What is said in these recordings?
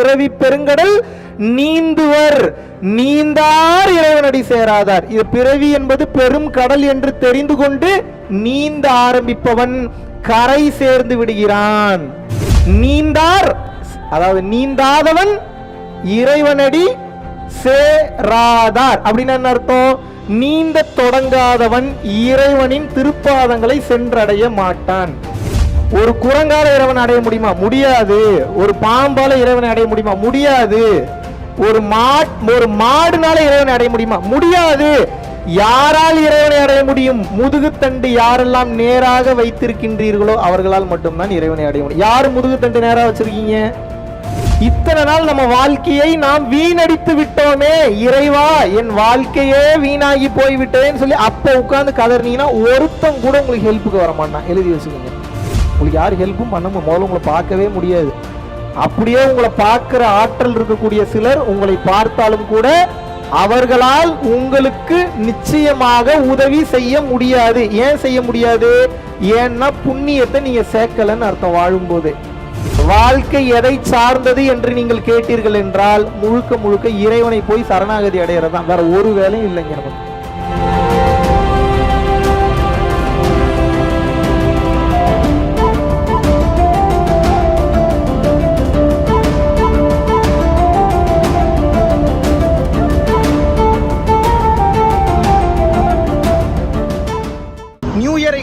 பிறவி பெருங்கடல் நீந்துவர். நீந்தார் இறைவனடி சேராதார். இது பிறவி என்பது பெரும் கடல் என்று தெரிந்து கொண்டு நீந்த ஆரம்பிப்பவன் கரை சேர்ந்து விடுகிறான். நீந்தார் அதாவது நீந்தாதவன் இறைவனடி சேராதார். அப்படின்னு என்ன அர்த்தம்? நீந்த தொடங்காதவன் இறைவனின் திருப்பாதங்களை சென்றடைய மாட்டான். ஒரு குரங்கால இறைவனை அடைய முடியுமா? முடியாது. ஒரு பாம்பால இறைவனை அடைய முடியுமா? முடியாது. ஒரு மா ஒரு மாடுனால இறைவனை அடைய முடியுமா? முடியாது. யாரால் இறைவனை அடைய முடியும்? முதுகுத்தண்டு யாரெல்லாம் நேராக வைத்திருக்கின்றீர்களோ அவர்களால் மட்டும்தான் இறைவனை அடைய முடியும். யார் முதுகுத்தண்டு நேராக வச்சிருக்கீங்க? இத்தனை நாள் நம்ம வாழ்க்கையை நாம் வீணடித்து விட்டோமே. இறைவா என் வாழ்க்கையே வீணாகி போய்விட்டேன்னு சொல்லி அப்ப உட்காந்து கதறினீங்கன்னா ஒருத்தம் கூட உங்களுக்கு ஹெல்ப்புக்கு வர மாட்டான் எழுதி வச்சுக்கோங்க. உங்களுக்கு யார் ஹெல்ப்பும் பண்ண முதல்ல உங்களை பார்க்கவே முடியாது. அப்படியே உங்களை பார்க்கிற ஆற்றல் இருக்கக்கூடிய சிலர் உங்களை பார்த்தாலும் கூட அவர்களால் உங்களுக்கு நிச்சயமாக உதவி செய்ய முடியாது. ஏன் செய்ய முடியாது? ஏன்னா புண்ணியத்தை நீங்க சேர்க்கலன்னு அர்த்தம் வாழும்போது. வாழ்க்கை எதை சார்ந்தது என்று நீங்கள் கேட்டீர்கள் என்றால் முழுக்க முழுக்க இறைவனை போய் சரணாகதி அடையிறதுதான். வேற ஒரு வேலையும் இல்லைங்க நமக்கு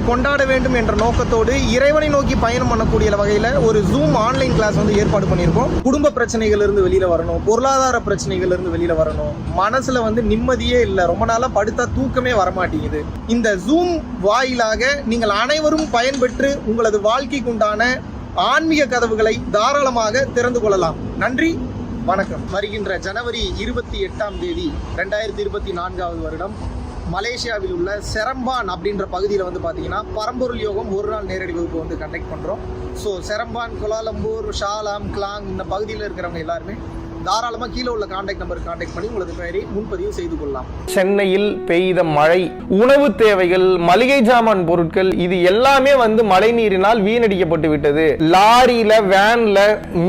கொண்டாட வேண்டும் என்ற நோக்கத்தோடு இறைவனை நோக்கி பயணம் பண்ணக்கூடிய வகையில் ஒரு ஜூம் ஆன்லைன் கிளாஸ் வந்து ஏற்பாடு பண்ணியிருக்கோம். குடும்ப பிரச்சனைகள் இருந்து வெளியில வரணும் பொருளாதார பிரச்சனைகள் இருந்து வெளியில வரணும். மனசுல வந்து நிம்மதியே இல்லை. ரொம்ப நாளா படுத்தா தூக்கமே வரமாட்டேங்குது. இந்த ஜூம் வாயிலாக நீங்கள் அனைவரும் பயன்பெற்று உங்களது வாழ்க்கைக்கு உண்டான ஆன்மீக கதவுகளை தாராளமாக திறந்து கொள்ளலாம். நன்றி வணக்கம். வருகின்ற ஜனவரி இருபத்தி எட்டாம் தேதி ரெண்டாயிரத்தி இருபத்தி நான்காவது வருடம். மலேசியாவில் உள்ள செரம்பான் அப்படின்ற பகுதியில் வந்து பார்த்தீங்கன்னா பரம்பொருள் யோகம் ஒரு நாள் நேரடி வகுப்பு வந்து கண்டக்ட் பண்ணுறோம் so Seremban Kuala Lumpur Shah Alam Klang இந்த பகுதியில் இருக்கிறவங்க எல்லாருமே தாராளமாக கீழே உள்ள காண்டாக்ட் நம்பர் காண்டாக்ட் பண்ணி உங்களது பெயரை முன்பதிவு செய்து கொள்ளலாம். சென்னையில் பெய்த மழை உணவு தேவைகள் மளிகை ஜாமான் பொருட்கள் இது எல்லாமே வந்து மழை நீரினால் வீணடிக்கப்பட்டு விட்டது. லாரியில வேன்ல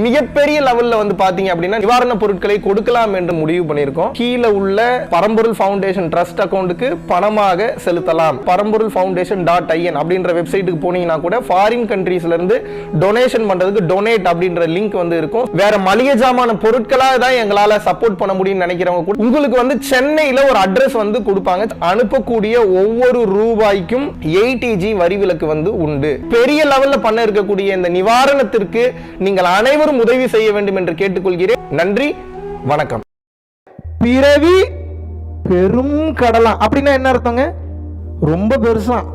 மிகப்பெரிய லெவல்ல வந்து பாத்தீங்க அப்படின்னா நிவாரண பொருட்களை கொடுக்கலாம் என்று முடிவு பண்ணியிருக்கோம். கீழே உள்ள பரம்பொருள் ஃபவுண்டேஷன் ட்ரஸ்ட் அக்கௌண்ட்டுக்கு பணமாக செலுத்தலாம். பரம்பொருள் ஃபவுண்டேஷன் டாட் ஐஎன் அப்படின்ற வெப்சைட்டுக்கு போனீங்கன்னா கூட ஃபாரின் கண்ட்ரீஸ்ல இருந்து டொனேஷன் பண்றதுக்கு டொனேட் அப்படின்ற லிங்க் வந்து இருக்கும். வேற மளிகை ஜாமான பொருட்களா தான் எங்களால் சப்போர்ட் பண்ண முடியும்னு நினைக்கிறவங்க கூட உங்களுக்கு வந்து சென்னையில் ஒரு அட்ரஸ் வந்து கொடுப்பாங்க. அனுப்பக்கூடிய ஒவ்வொரு ரூபாய்க்கும் எயிட்டிஜி வரி விலக்கு வந்து உண்டு. பெரிய லெவலில் பண்ண இருக்கக்கூடிய இந்த நிவாரணத்திற்கு நீங்கள் அனைவரும் உதவி செய்ய வேண்டும் என்று கேட்டுக்கொள்கிறேன். நன்றி வணக்கம். பிறவி பெரும் கடலாம் அப்படின்னா என்ன அர்த்தங்க? ரொம்ப பெருசான்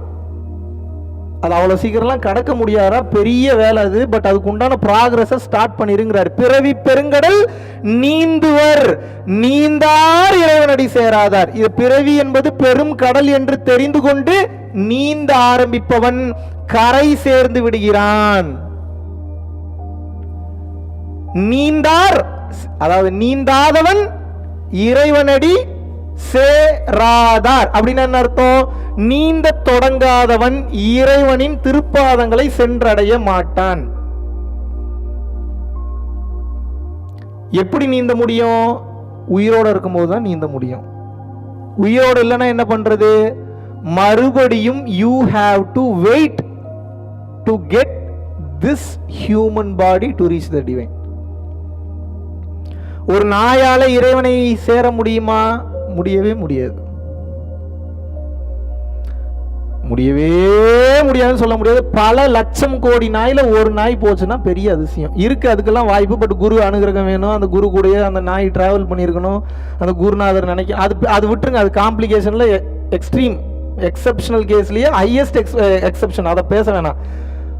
அது அவ்வளோ சீக்கிரம்லாம் கடக்க முடியாதா? பெரிய வேலை அது. பட் அதுக்கு உண்டான ப்ராக்ரஸை ஸ்டார்ட் பண்ணிருங்கிறார். பிறவி பெருங்கடல் நீந்துவர். நீந்தார் இறைவனடி சேராதார். இது பிறவி என்பது பெரும் கடல் என்று தெரிந்து கொண்டு நீந்த ஆரம்பிப்பவன். கரை சேர்ந்து விடுகிறான். நீந்தார். அதாவது நீந்தாதவன் இறைவனடி சேராதார். அப்படின்னு என்ன அர்த்தம்? நீந்த தொடங்காதவன் இறைவனின் திருப்பாதங்களை சென்றடைய மாட்டான். எப்படி நீந்த முடியும்? உயிரோட இருக்கும்போது தான் நீந்த முடியும். உயிரோடு இல்லைன்னா என்ன பண்றது? மறுபடியும் you have to wait to get this human body to reach the divine ஒரு நாயால இறைவனை சேர முடியுமா? முடியவே முடியாது. முடியவே முடியாதுன்னு சொல்ல முடியாது. பல லட்சம் கோடி நாயில் ஒரு நாய் போச்சுன்னா பெரிய அதிசயம். இருக்குது அதுக்கெல்லாம் வாய்ப்பு பட் குரு அனுகிரகம் வேணும். அந்த குரு கூடயே அந்த நாய் ட்ராவல் பண்ணியிருக்கணும். அந்த குருநாதர் நினைக்க அது அது விட்டுருங்க. அது காம்ப்ளிகேஷனில் எக்ஸ்ட்ரீம் எக்ஸப்ஷனல் கேஸ்லேயே ஹையஸ்ட் எக்ஸ் எக்ஸப்ஷன் அதை பேச வேணாம்.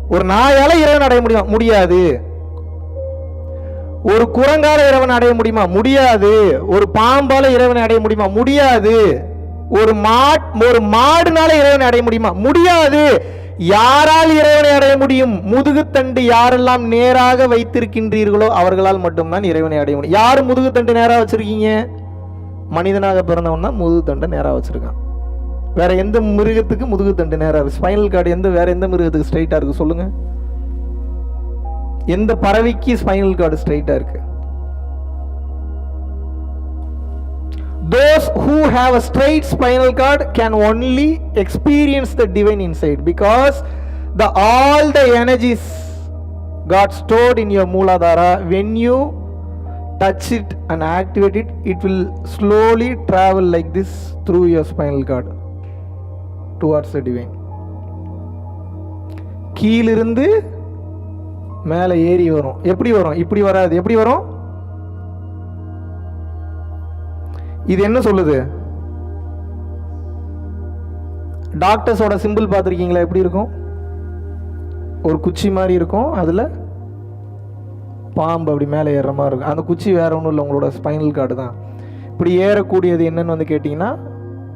ஒரு நாயால் இறைவன் அடைய முடியும்? முடியாது. ஒரு குரங்கால இறைவனை அடைய முடியுமா? முடியாது. ஒரு பாம்பால இறைவனை அடைய முடியுமா? முடியாது. ஒரு மாட் ஒரு மாடுனால இறைவனை அடைய முடியுமா? முடியாது. யாரால் இறைவனை அடைய முடியும்? முதுகுத்தண்டு யாரெல்லாம் நேராக வைத்திருக்கின்றீர்களோ அவர்களால் மட்டும்தான் இறைவனை அடைய முடியும். யார் முதுகுத்தண்டு நேராக வச்சிருக்கீங்க? மனிதனாக பிறந்தவன் தான் முதுகுத்தண்டை நேராக வச்சிருக்கான். வேற எந்த மிருகத்துக்கு முதுகுத்தண்டு நேராக இருக்கு ஸ்பைனல் கார்டு எந்த வேற எந்த மிருகத்துக்கு ஸ்ட்ரைட்டாக இருக்கு? சொல்லுங்கள் எந்த பறவைக்கு ஸ்பைனல் கார்டு ஸ்ட்ரைட்டாக இருக்கு? Those who have a straight spinal cord can only experience the divine inside because the all the energies got stored in your Muladhara when you touch it and activate it it will slowly travel like this through your spinal cord towards the divine கீழிருந்து மேலே ஏறி வரும். எப்படி வரும்? இப்படி வராது. எப்படி வரும்? இது என்ன சொல்லுது? டாக்டர்ஸோட சிம்பிள் பார்த்துருக்கீங்களா? எப்படி இருக்கும்? ஒரு குச்சி மாதிரி இருக்கும். அதில் பாம்பு அப்படி மேலே ஏறுற மாதிரி இருக்கும். அந்த குச்சி வேற ஒன்றும் இல்லை. உங்களோட ஸ்பைனல் கார்டு தான். இப்படி ஏறக்கூடியது என்னன்னு வந்து கேட்டிங்கன்னா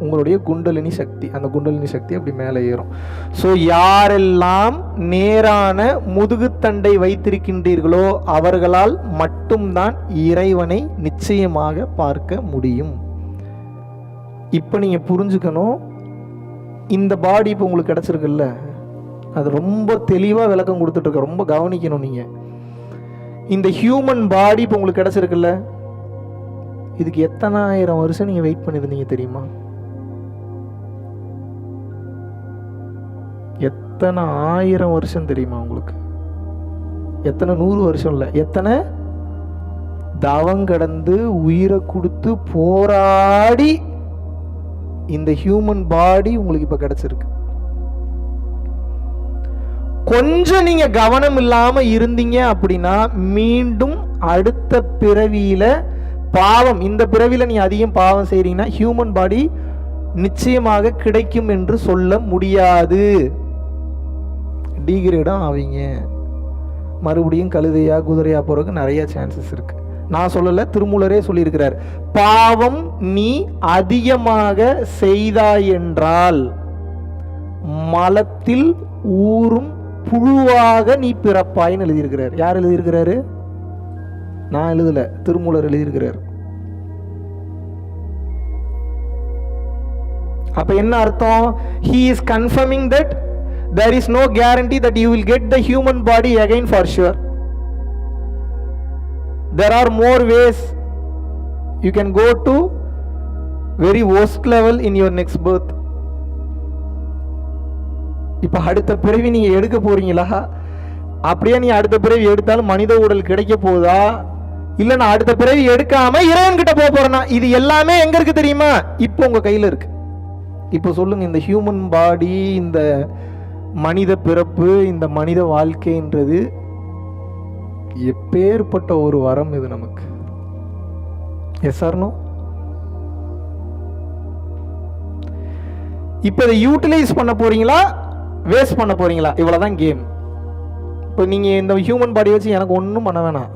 உங்களுடைய குண்டலினி சக்தி. அந்த குண்டலினி சக்தி அப்படி மேலே ஏறும். ஸோ யாரெல்லாம் நேரான முதுகுத்தண்டை வைத்திருக்கின்றீர்களோ அவர்களால் மட்டும்தான் இறைவனை நிச்சயமாக பார்க்க முடியும். இப்போ நீங்கள் புரிஞ்சுக்கணும் இந்த பாடி இப்போ உங்களுக்கு கிடச்சிருக்குல்ல? அது ரொம்ப தெளிவாக விளக்கம் கொடுத்துட்ருக்க ரொம்ப கவனிக்கணும் நீங்கள் இந்த ஹியூமன் பாடி இப்போ உங்களுக்கு கிடச்சிருக்குல்ல? இதுக்கு எத்தனாயிரம் வருஷம் நீங்கள் வெயிட் பண்ணியிருந்தீங்க தெரியுமா? எத்தனை ஆயிரம் வருஷம் தெரியுமா உங்களுக்கு? எத்தனை நூறு வருஷம் இல்லை எத்தனை? தவம் கடந்து உயிரை கொடுத்து போராடி இந்த ஹியூமன் பாடி உங்களுக்கு இப்போ கிடைச்சிருக்கு. கொஞ்சம் நீங்க கவனம் இல்லாம இருந்தீங்க அப்படின்னா மீண்டும் அடுத்த பிறவியில பாவம் இந்த பிறவியில் நீ அதிகம் பாவம் செய்கிறீங்கன்னா ஹியூமன் பாடி நிச்சயமாக கிடைக்கும் என்று சொல்ல முடியாது. டீகிரேடும் ஆவீங்க. மறுபடியும் கழுதையா குதிரையா போகிறதுக்கு நிறைய சான்சஸ் இருக்கு. நான் சொல்லலை திருமூலரே சொல்லியிருக்கிறார். பாவம் நீ அதிகமாக செய்தாய் என்றால் மலத்தில் ஊறும் புழுவாக நீ பிறப்பாயின்னு எழுதியிருக்கிறார். யார் எழுதியிருக்கிறாரு? நான் எழுதலை திருமூலர் எழுதியிருக்கிறார். அப்போ என்ன அர்த்தம்? He is confirming that there is no guarantee that you will get the human body again for sure. There are more ways you can go to very worst level in your next birth. இப்போ அடுத்த பிறவி நீங்க எடுக்க போறீங்களா? அப்படியே நீ அடுத்த பிறவி எடுத்தாலும் மனித உடல் கிடைக்க போதா இல்லை நான் அடுத்த பிறவி எடுக்காம இறைவன் கிட்ட போக போறேன்னா இது எல்லாமே எங்க இருக்கு தெரியுமா? இப்போ உங்க கையில இருக்கு. இப்போ சொல்லுங்க இந்த ஹியூமன் பாடி இந்த மனித பிறப்பு இந்த மனித வாழ்க்கைன்றது எப்பேற்பட்ட ஒரு வரம் இது நமக்கு. எஸ் ஆர்னோ இப்போ இதை யூட்டிலைஸ் பண்ண போறீங்களா? வேஸ்ட் பண்ண போறீங்களா? இவ்வளோதான் கேம் இப்போ நீங்க இந்த ஹியூமன் பாடி வச்சு எனக்கு ஒன்றும் பண்ண வேணாம்.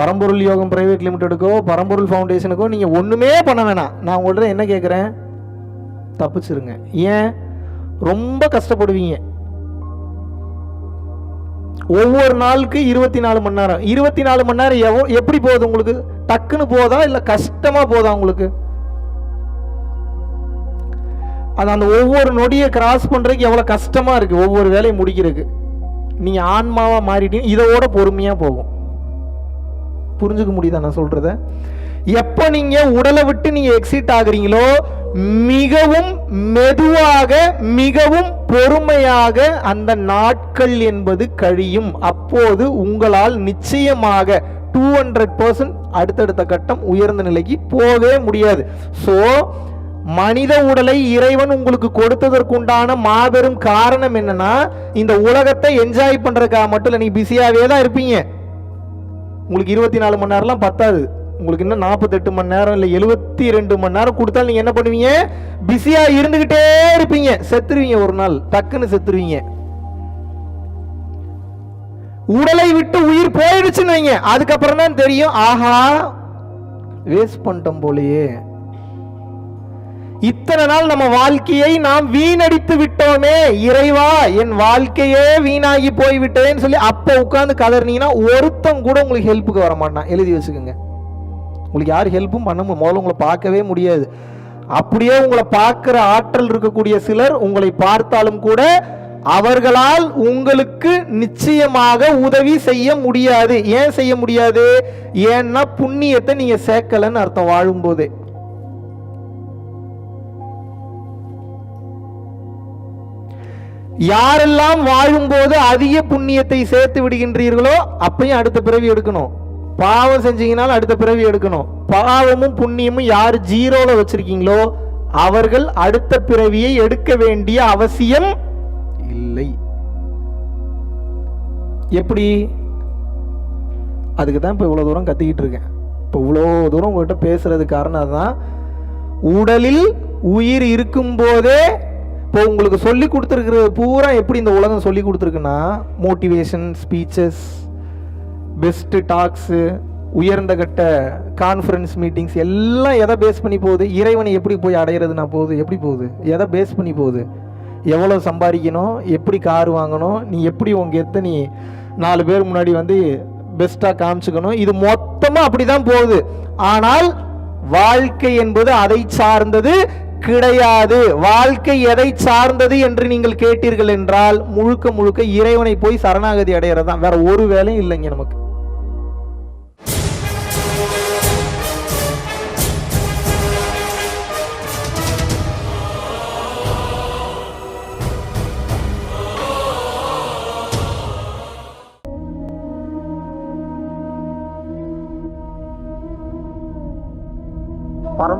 பரம்பொருள் யோகம் பிரைவேட் லிமிடெடுக்கோ பரம்பொருள் ஃபவுண்டேஷனுக்கோ நீங்கள் ஒன்றுமே பண்ண வேணாம். நான் உங்கள்கிட்ட என்ன கேட்குறேன் தப்பிச்சிருங்க. ஏன்? ரொம்ப கஷ்டப்படுவீங்க. ஒவ்வொரு நாளுக்கு இருபத்தி நாலு மணி நேரம். இருபத்தி நாலு மணி நேரம் எப்படி போகுது உங்களுக்கு? டக்குன்னு போதா இல்லை கஷ்டமா போதா உங்களுக்கு? அது அந்த ஒவ்வொரு நொடியை கிராஸ் பண்றதுக்கு எவ்வளோ கஷ்டமா இருக்கு. ஒவ்வொரு வேலையும் முடிக்கிறதுக்கு. நீங்க ஆன்மாவா மாறிட்டீங்க இதோட பொறுமையா போகும். புரிஞ்சுக்க முடியுதா நான் சொல்கிறத எப்போ நீங்க உடலை விட்டு நீங்க எக்ஸிட் ஆகுறீங்களோ மிகவும் மெதுவாக மிகவும் பொறுமையாக அந்த நாட்கள் என்பது கழியும். அப்போது உங்களால் நிச்சயமாக டூ ஹண்ட்ரட் பர்சன்ட் அடுத்தடுத்த கட்டம் உயர்ந்த நிலைக்கு போகவே முடியாது. ஸோ மனித உடலை இறைவன் உங்களுக்கு கொடுத்ததற்குண்டான மாபெரும் காரணம் என்னன்னா இந்த உலகத்தை என்ஜாய் பண்றதுக்காக மட்டும் இல்லை நீங்க பிஸியாகவே தான் இருப்பீங்க. உங்களுக்கு இருபத்தி நாலு மணி நேரம்லாம் பத்தாது. உங்களுக்கு இன்னும் நாற்பத்தெட்டு மணி நேரம் இல்லை எழுபத்தி ரெண்டு மணி நேரம் கொடுத்தாலும் நீங்க என்ன பண்ணுவீங்க? பிஸியாக இருந்துகிட்டே இருப்பீங்க. செத்துருவீங்க ஒரு நாள். டக்குன்னு செத்துருவீங்க. உடலை விட்டு உயிர் போயிடுச்சுன்னு வைங்க. அதுக்கப்புறம் தான் தெரியும். ஆஹா வேஸ்ட் பண்ணிட்டோம் போலயே. இத்தனை நாள் நம்ம வாழ்க்கையை நாம் வீணடித்து விட்டோமே. இறைவா என் வாழ்க்கையே வீணாகி போய்விட்டேன்னு சொல்லி அப்ப உட்கார்ந்து கதறினீங்கன்னா ஒருத்தன் கூட உங்களுக்கு ஹெல்ப்புக்கு வர மாட்டான் எழுதி வச்சுக்கோங்க. உங்களுக்கு யார் ஹெல்ப்பும் பண்ண முதல்ல உங்களை பார்க்கவே முடியாது. அப்படியே உங்களை பார்க்குற ஆற்றல் இருக்கக்கூடிய சிலர் உங்களை பார்த்தாலும் கூட அவர்களால் உங்களுக்கு நிச்சயமாக உதவி செய்ய முடியாது. ஏன் செய்ய முடியாது? ஏன்னா புண்ணியத்தை நீங்க சேர்க்கலன்னு அர்த்தம் வாழும்போது. யாரெல்லாம் வாழும்போது அதிக புண்ணியத்தை சேர்த்து விடுகின்றீர்களோ அப்பையும் அடுத்த பிறவி எடுக்கணும். பாவம் செஞ்சீங்கனாலும் அடுத்த பிறவி எடுக்கணும். பாவமும் புண்ணியமும் யார் ஜீரோல வச்சிருக்கீங்களோ அவர்கள் அடுத்த பிறவியை எடுக்க வேண்டிய அவசியம் இல்லை. எப்படி? அதுக்கு தான் இப்போ இவ்வளோ தூரம் கத்திக்கிட்டு இருக்கேன். இப்போ இவ்வளோ தூரம் உங்கள்கிட்ட பேசுறது காரணம் அதுதான். உடலில் உயிர் இருக்கும்போதே இப்போ உங்களுக்கு சொல்லி கொடுத்துருக்குறது பூரா எப்படி இந்த உலகம் சொல்லி கொடுத்துருக்குன்னா மோட்டிவேஷன் ஸ்பீச்சஸ் பெஸ்ட்டு டாக்ஸு உயர்ந்த கட்ட கான்ஃபரன்ஸ் மீட்டிங்ஸ் எல்லாம் எதை பேஸ் பண்ணி போகுது? இறைவனை எப்படி போய் அடையிறதுனா போகுது? எப்படி போகுது? எதை பேஸ் பண்ணி போகுது? எவ்வளோ சம்பாதிக்கணும்? எப்படி கார் வாங்கணும்? நீ எப்படி உங்க எத்தனை நீ நாலு பேர் முன்னாடி வந்து பெஸ்ட்டாக காமிச்சுக்கணும்? இது மொத்தமாக அப்படி தான் போகுது. ஆனால் வாழ்க்கை என்பது அதை சார்ந்தது கிடையாது. வாழ்க்கை எதை சார்ந்தது என்று நீங்கள் கேட்டீர்கள் என்றால் முழுக்க முழுக்க இறைவனை போய் சரணாகதி அடையிறது தான் வேற ஒரு வேலையும் இல்லைங்க நமக்கு.